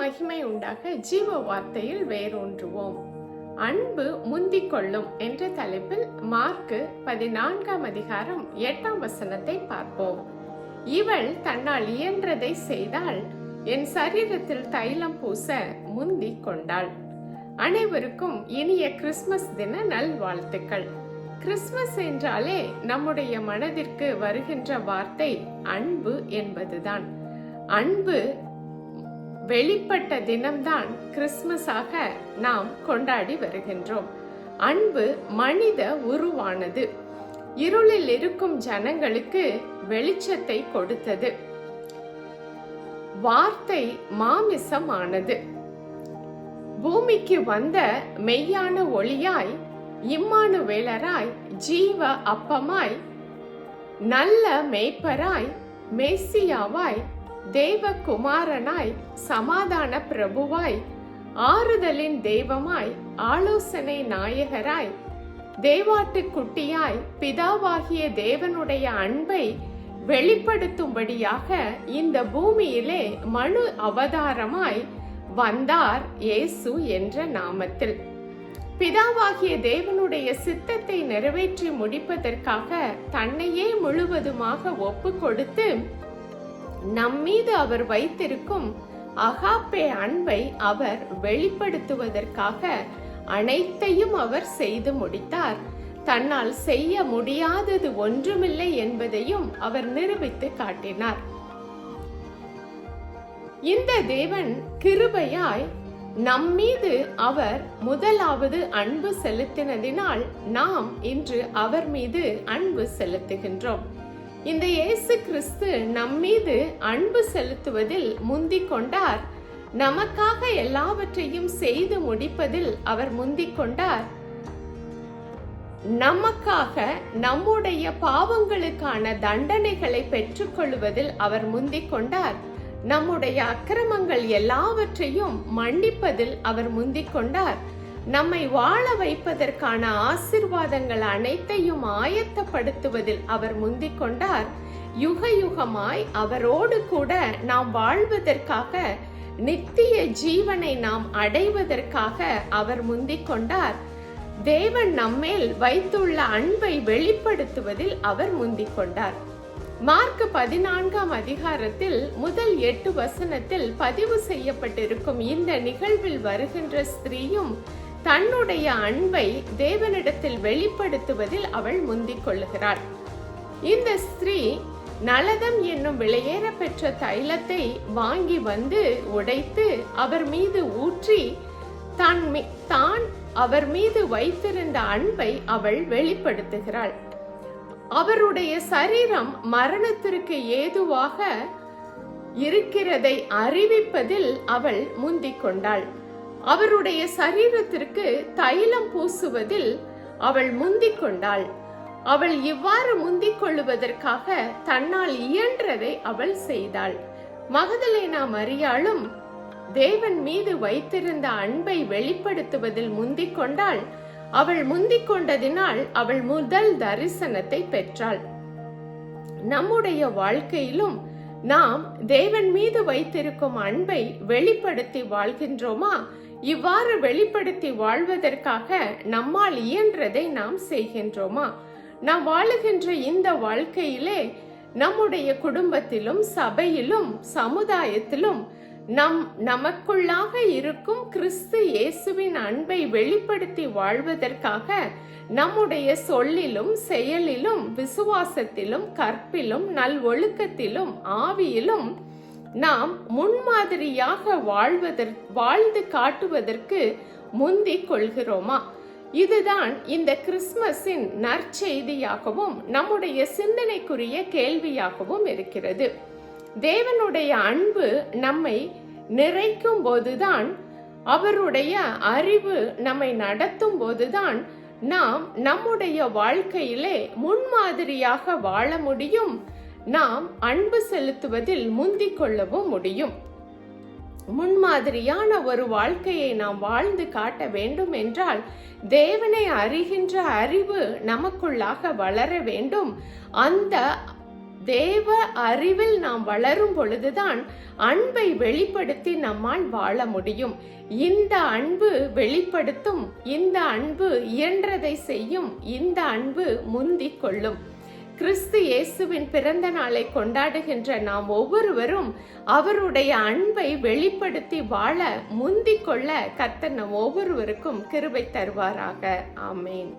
மகிமை உண்டாக ஜீவ வார்த்தையில் வேரூன்றுவோம். அன்பு முந்திக் கொள்ளும் என்ற தலைப்பில் மார்க்கு பதினான்காம் அதிகாரம் எட்டாம் வசனத்தை பார்ப்போம். இவள் தன்னால் இயன்றதை செய்தால் என் சரீரத்தில் தைலம் பூச முந்திக் கொண்டாள் அனைவருக்கும் இனிய கிறிஸ்மஸ் தின நல்வாழ்த்துக்கள். கிறிஸ்மஸ் என்றாலே நம்முடைய மனதிற்கு வருகின்ற வார்த்தை அன்பு என்பதுதான். அன்பு வெளிப்பட்ட தினம்தான் கிறிஸ்துமஸாக நாம் கொண்டாடி வருகின்றோம். அன்பு மனித உருவானது. இருளில் இருக்கும் ஜனங்களுக்கு வெளிச்சத்தை கொடுத்தது. வார்த்தை மாமிசமானது. பூமிக்கு வந்த மெய்யான ஒளியாய் இம்மானுவேலராய் ஜீவ அப்பமாய் நல்ல மேய்ப்பராய் தெய்வ தேவகுமாரனாய் சமாதான பிரபுவாய் ஆறுதலின் தெய்வமாய் ஆலோசனை நாயகராய் தேவாட்டுக்குட்டியாய் பிதாவாகிய தேவனுடைய அன்பை வெளிப்படுத்தும்படியாக இந்த பூமியிலே மனு அவதாரமாய் வந்தார் இயேசு என்ற நாமத்தில். பிதாவாகிய தேவனுடைய சித்தத்தை நிறைவேற்றி முடிப்பதற்காக தன்னையே முழுவதுமாக ஒப்பு கொடுத்து நம்மீது அவர் வைத்திருக்கும் அகாப்பே அன்பை அவர் வெளிப்படுத்துவதற்காக அனைத்தையும் அவர் செய்து முடித்தார். தன்னால் செய்ய முடியாதது ஒன்றுமில்லை என்பதையும் அவர் நிரூபித்து காட்டினார். இந்த தேவன் கிருபையாய் நம்மீது அவர் முதலாவது அன்பு செலுத்தினதினால் நாம் இன்று அவர் மீது அன்பு செலுத்துகின்றோம். இந்த இயேசு கிறிஸ்து நம்மீது அன்பு செலுத்துவதில் முந்திக் கொண்டார். நமக்காக எல்லாவற்றையும் செய்து முடிப்பதில் அவர் முந்திக் கொண்டார். நமக்காக நம்முடைய பாவங்களுக்கான தண்டனைகளை பெற்றுக்கொள்வதில் அவர் முந்திக் கொண்டார். நம்முடைய அக்கிரமங்கள் எல்லாவற்றையும் மன்னிப்பதில் அவர் முந்திக் கொண்டார். நம்மை வாழ வைப்பதற்கான ஆசிர்வாதங்கள் அனைத்தையும் ஆயத்தப்படுத்துவதில் அவர் முந்திக் கொண்டார். யுக யுகமாய் அவரோடு கூட நாம் வாழ்வதற்காக நித்திய ஜீவனை நாம் அடைவதற்காக அவர் முந்திக் கொண்டார். தேவன் நம்மேல் வைத்துள்ள அன்பை வெளிப்படுத்துவதில் அவர் முந்திக் கொண்டார். மார்க் பதினான்காம் அதிகாரத்தில் முதல் எட்டு வசனத்தில் பதிவு செய்யப்பட்டிருக்கும் இந்த நிகழ்வில் வருகின்ற ஸ்திரீயும் தன்னுடைய அன்பை தேவனிடத்தில் வெளிப்படுத்துவதில் அவள் முந்திக் கொள்ளுகிறாள். இந்த ஸ்திரீ நலதம் என்னும் விலையேற பெற்ற தைலத்தை வாங்கி வந்து உடைத்து அவர் மீது ஊற்றி தான் தான் அவர் மீது வைத்திருந்த அன்பை அவள் வெளிப்படுத்துகிறாள். அவருடைய சரீரம் மரணத்திற்கு ஏதுவாக இருக்கிறதை அறிவிப்பதில் அவள் முந்திக் கொண்டாள். அவருடைய சரீரத்திற்கு தைலம் பூசுவதில் அவள் முந்திக் கொண்டாள். அவள் இவ்வாறு முந்திக் கொள்ளுவதற்காக தன்னால் இயன்றதை அவள் செய்தாள். மகதலேனா மரியாளும் தேவன் மீது வைத்திருந்த அன்பை வெளிப்படுத்துவதில் முந்திக் கொண்டாள். அவள் முந்திக் கொண்டதினால் அவள் முதல் தரிசனத்தை பெற்றாள். நம்முடைய வாழ்க்கையிலும் நாம் தேவன் மீது வைத்திருக்கும் அன்பை வெளிப்படுத்தி வாழ்கின்றோமா இவ்வாறு வெளிப்படுத்தி வாழ்வதற்காக நம்மால் இயன்றதை நாம் செய்கின்றோமா? நாம் வாழுகின்ற இந்த வாழ்க்கையிலே நம்முடைய குடும்பத்திலும் சபையிலும் சமுதாயத்திலும் நம் நமக்குள்ளாக இருக்கும் கிறிஸ்து இயேசுவின் அன்பை வெளிப்படுத்தி வாழ்வதற்காக நம்முடைய சொல்லிலும் செயலிலும் விசுவாசத்திலும் கற்பிலும் நல்வொழுக்கத்திலும் ஆவியிலும் நாம் முன்மாதிரியாக வாழ்வதற் வாழ்ந்து காட்டுவதற்கு முந்தி கொள்கிறோமா? இதுதான் இந்த கிறிஸ்மஸின் நற்செய்தியாகவும் நம்முடைய சிந்தனைக்குரிய கேள்வியாகவும் இருக்கிறது. தேவனுடைய அன்பு நம்மை நிறைக்கும் போதுதான் அவருடைய அறிவு நம்மை நடத்தும் போதுதான் நாம் நம்முடைய வாழ்க்கையிலே முன்மாதிரியாக வாழ முடியும். நாம் அன்பு செலுத்துவதில் முந்திக் கொள்ளவும் முடியும். முன்மாதிரியான ஒரு வாழ்க்கையை நாம் வாழ்ந்து காட்ட வேண்டும் என்றால் தேவனை அறிகின்ற அறிவு நமக்குள்ளாக வளர வேண்டும். அந்த தேவ அறிவில் நாம் வளரும் பொழுதுதான் அன்பை வெளிப்படுத்தி நம்மால் வாழ முடியும். இந்த அன்பு வெளிப்படுத்தும் இந்த அன்பு இயன்றதை செய்யும் இந்த அன்பு முந்திக் கொள்ளும். கிறிஸ்து இயேசுவின் பிறந்த நாளை கொண்டாடுகின்ற நாம் ஒவ்வொருவரும் அவருடைய அன்பை வெளிப்படுத்தி வாழ முந்திக் கொள்ள கத்தன ஒவ்வொருவருக்கும் கிருபை தருவாராக. ஆமேன்.